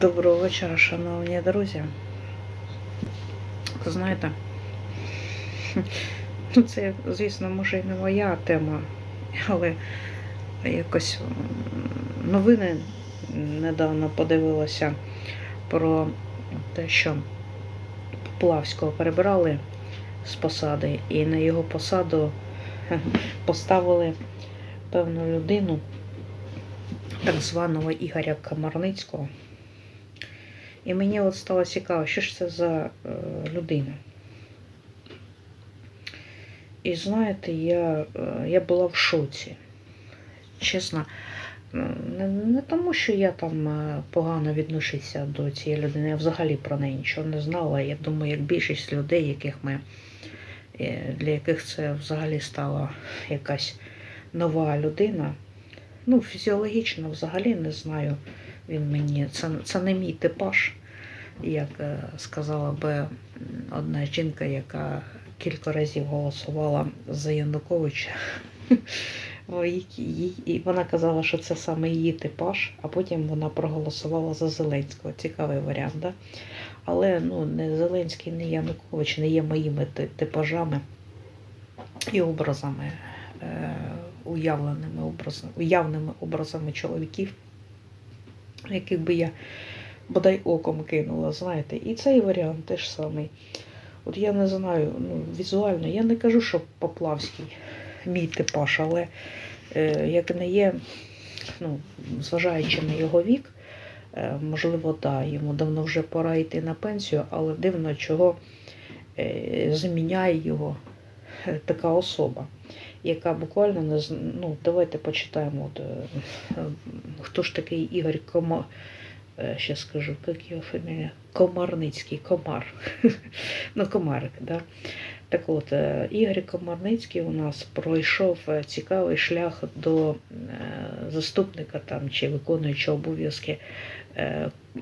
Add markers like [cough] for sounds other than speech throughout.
Доброго вечора, шановні друзі. Знаєте, [laughs] ну це, звісно, може і не моя тема, але якось новини недавно подивилася про те, що Поплавського перебирали з посади, і на його посаду [laughs] поставили певну людину, так званого Ігоря Комарницького. І мені от стало цікаво, що ж це за е, людина. І знаєте, я, е, я була в шоці. Чесно, не, не тому, що я там е, погано відношуся до цієї людини, я взагалі про неї нічого не знала. Я думаю, як більшість людей, яких ми, для яких це взагалі стала якась нова людина. Ну, фізіологічно взагалі не знаю. Він мені це, це не мій типаж, як е, сказала би одна жінка, яка кілька разів голосувала за Януковича. [laughs] І вона казала, що це саме її типаж, а потім вона проголосувала за Зеленського. Цікавий варіант, да? Але ну, не Зеленський, не Янукович не є моїми типажами і образами, е, уявленими образами, уявними образами чоловіків, яких би я бодай оком кинула, знаєте. І цей варіант теж самий. От я не знаю, ну, візуально, я не кажу, що Поплавський мій типаж, але е, як не є, ну, зважаючи на його вік, е, можливо, да, йому давно вже пора йти на пенсію, але дивно, чого е, заміняє його е, така особа, яка буквально не ну, давайте почитаємо, от, е, хто ж такий Ігор Кома. Ще скажу, як його фамілія? Комарницький, Комар. [laughs] ну, Комарик, да. Так от, е, Ігор Комарницький у нас пройшов е, цікавий шлях до е, заступника там чи виконуючого обов'язки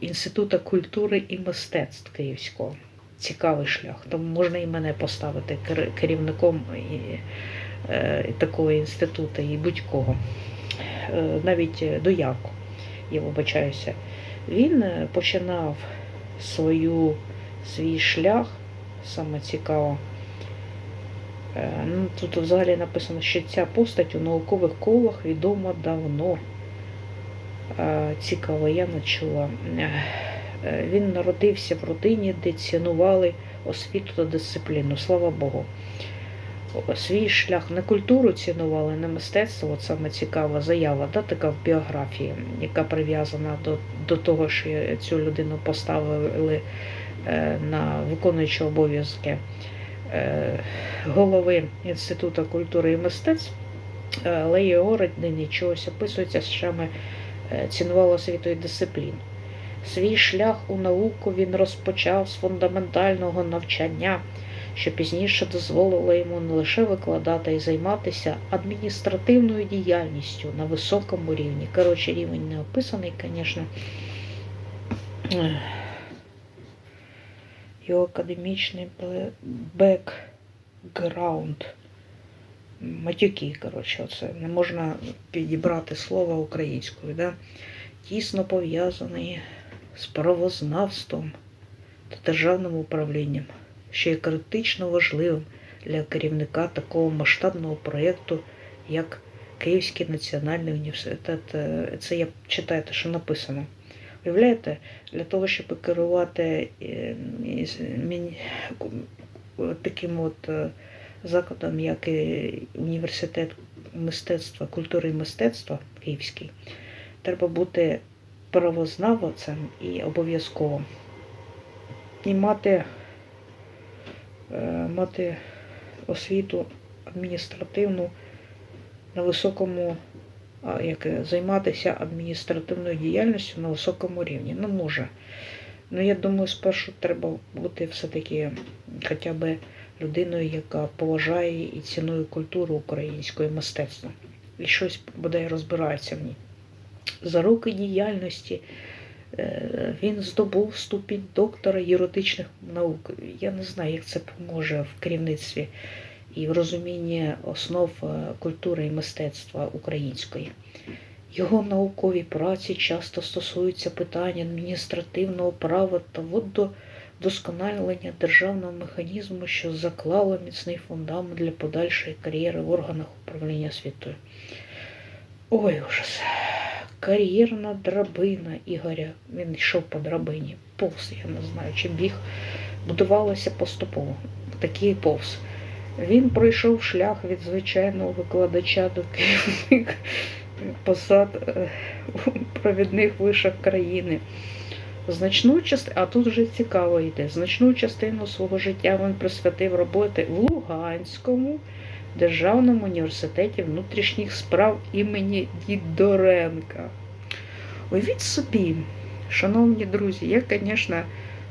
Інституту культури і мистецтв Київського. Цікавий шлях. Тому можна і мене поставити керівником такого інституту, і будь-кого. Навіть е, доярку, я вибачаюся. Він е, починав свою, свій шлях, саме цікаво. Е, Ну, тут взагалі написано, що ця постать у наукових колах відома давно. Е, Цікаво, я не Він народився в родині, де цінували освіту та дисципліну, слава Богу. Свій шлях не культуру цінували, не мистецтво. От саме цікава заява, да, така в біографії, яка прив'язана до, до того, що цю людину поставили е, на виконуючі обов'язки е, голови Інституту культури і мистецтв, але його родині чогось описується, що саме е, цінувала освіту і дисципліну. Свій шлях у науку він розпочав з фундаментального навчання, що пізніше дозволило йому не лише викладати і займатися адміністративною діяльністю на високому рівні. Коротше, рівень не описаний, звісно. Його академічний бекграунд. Матюки, коротше, оце не можна підібрати слово українською. Да? Тісно пов'язаний з правознавством та державним управлінням, що є критично важливим для керівника такого масштабного проєкту, як Київський національний університет. Е, Це я читаю, те, що написано. Уявляєте, для того, щоб керувати е, таким от е, закладом, як університет мистецтва, культури і мистецтва Київський, треба бути правознавцем і обов'язково. І мати, мати освіту адміністративну на високому, як е, займатися адміністративною діяльністю на високому рівні. Ну, може. Ну, я думаю, спершу треба бути все-таки хоча б людиною, яка поважає і цінує культуру українського мистецтва. І щось бодай розбирається в ній. За роки діяльності е, він здобув ступінь доктора юридичних наук. Я не знаю, як це поможе в керівництві і в розумінні основ е, культури і мистецтва української. Його наукові праці часто стосуються питань адміністративного права та вдосконалення державного механізму, що заклало міцний фундамент для подальшої кар'єри в органах управління освітою. Ой, ужас. Кар'єрна драбина Ігоря. Він йшов по драбині. Повз, я не знаю, чи біг. Будувалося поступово. Такий повз. Він пройшов шлях від звичайного викладача до керівника посад е, провідних вишах країни. Значну частину, а тут вже цікаво йде. Значну частину свого життя він присвятив роботи в Луганському державному університеті внутрішніх справ імені Дідоренка. Уявіть собі, шановні друзі, я, звісно,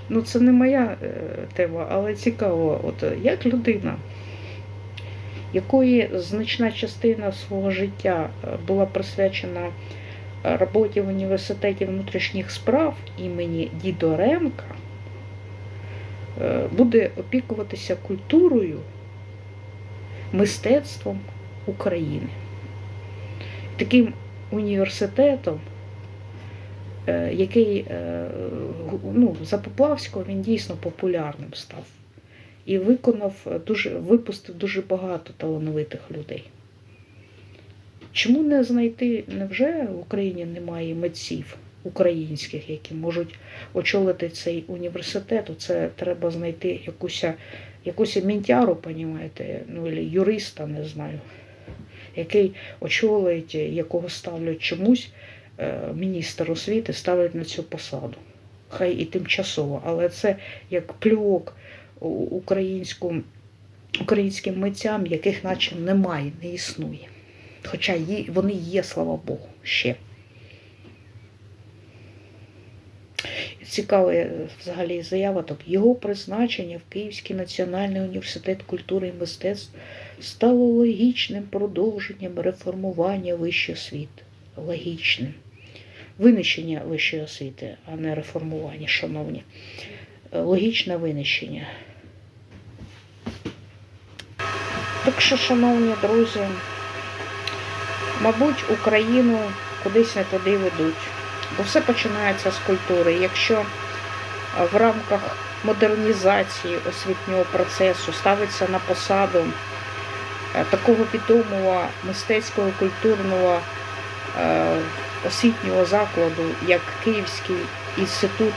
ну це не моя е, тема, але цікаво, от як людина, якої значна частина свого життя е, була присвячена е, роботі в університеті внутрішніх справ імені Дідоренка, буде опікуватися культурою, мистецтвом України. Таким університетом, е, який е, ну, за Поплавського він дійсно популярним став і виконав дуже, випустив дуже багато талановитих людей. Чому не знайти, невже в Україні немає митців українських, які можуть очолити цей університет? Це треба знайти якусь, якусь мінтяру, понімаєте, ну, або юриста, не знаю, який очолить, якого ставлять чомусь, е, міністр освіти ставлять на цю посаду. Хай і тимчасово, але це як плювок у- українську, українським митцям, яких наче немає, не існує. Хоча вони є, слава Богу, ще. Цікава е, взагалі заява тут. Його призначення в Київський національний університет культури і мистецтв стало логічним продовженням реформування вищої освіти. Логічним. Винищення вищої освіти, а не реформування, шановні. Е, Логічне винищення. Так що, шановні друзі, мабуть, Україну кудись не туди ведуть. Бо все починається з культури. Якщо е, в рамках модернізації освітнього процесу ставиться на посаду е, такого відомого мистецького культурного е, освітнього закладу, як Київський інститут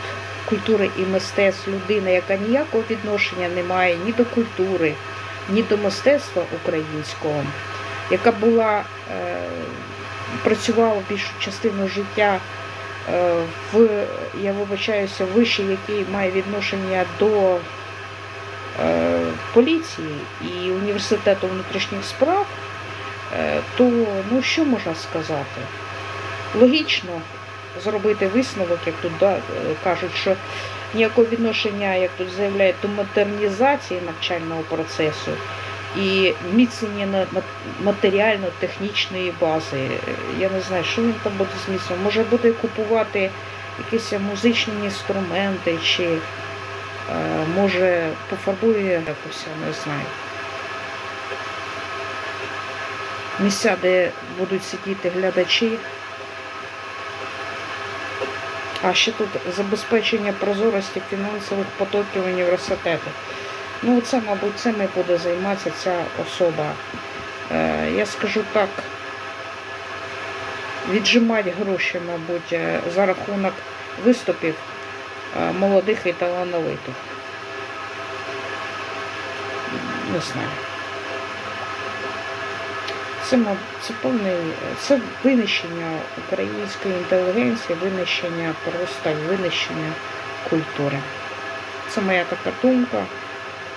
культури і мистецтв, людина, яка ніякого відношення не має ні до культури, ні до мистецтва українського, яка була, працювала більшу частину життя в, я вибачаюся, виші, який має відношення до е, поліції і університету внутрішніх справ, е, то ну що можна сказати? Логічно зробити висновок, як тут да, е, кажуть, що ніякого відношення, як тут заявляють, до модернізації навчального процесу і міцнення матеріально-технічної бази. Я не знаю, що він там буде зміцнювати. Може буде купувати якісь музичні інструменти, чи е, може пофарбує якось, я не знаю. Місця, де будуть сидіти глядачі. А ще тут забезпечення прозорості фінансових потоків університету. Ну, це, мабуть, цим і буде займатися ця особа. Е, я скажу так, віджимати гроші, мабуть, е, за рахунок виступів е, молодих і талановитих. Не знаю. Це, це повне це винищення української інтелігенції, винищення просто винищення культури. Це моя така думка.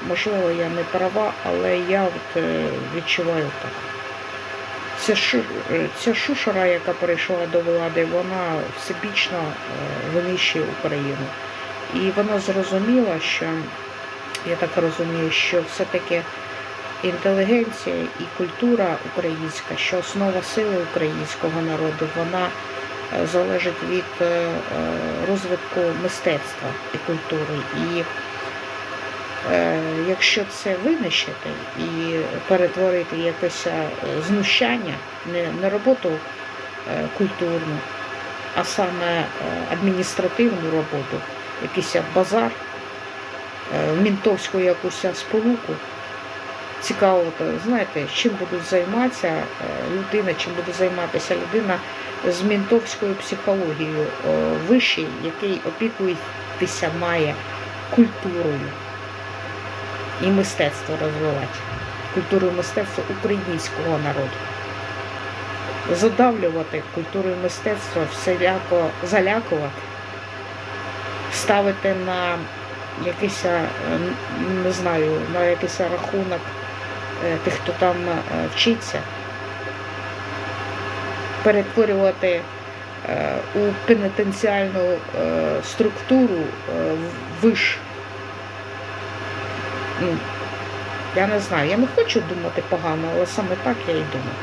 Можливо, я не права, але я от, е, відчуваю так. Ця, шу, е, ця шушера, яка прийшла до влади, вона всебічно е, винищує Україну. І вона зрозуміла, що я так розумію, що все-таки інтелігенція і культура українська, що основа сили українського народу, вона залежить від розвитку мистецтва і культури. І якщо це винищити і перетворити якесь е, знущання, не, не роботу е, культурну, а саме е, адміністративну роботу, якийсь базар, е, мінтовську якусь сполуку. Цікаво, знаєте, чим будуть займатися е, людина, чим буде займатися людина з мінтовською психологією е, вищий, який опікується має культурою і мистецтво розвивати. Культуру і мистецтво українського народу. Задавлювати культуру і мистецтво, всіляко залякувати, ставити на якийсь, е, не знаю, на якийсь рахунок е, тих, хто там е, вчиться, перетворювати у пенітенціальну структуру виш. Ну, я не знаю, я не хочу думати погано, але саме так я і думаю.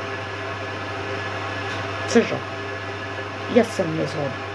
Це жах. Я з цим не згодна.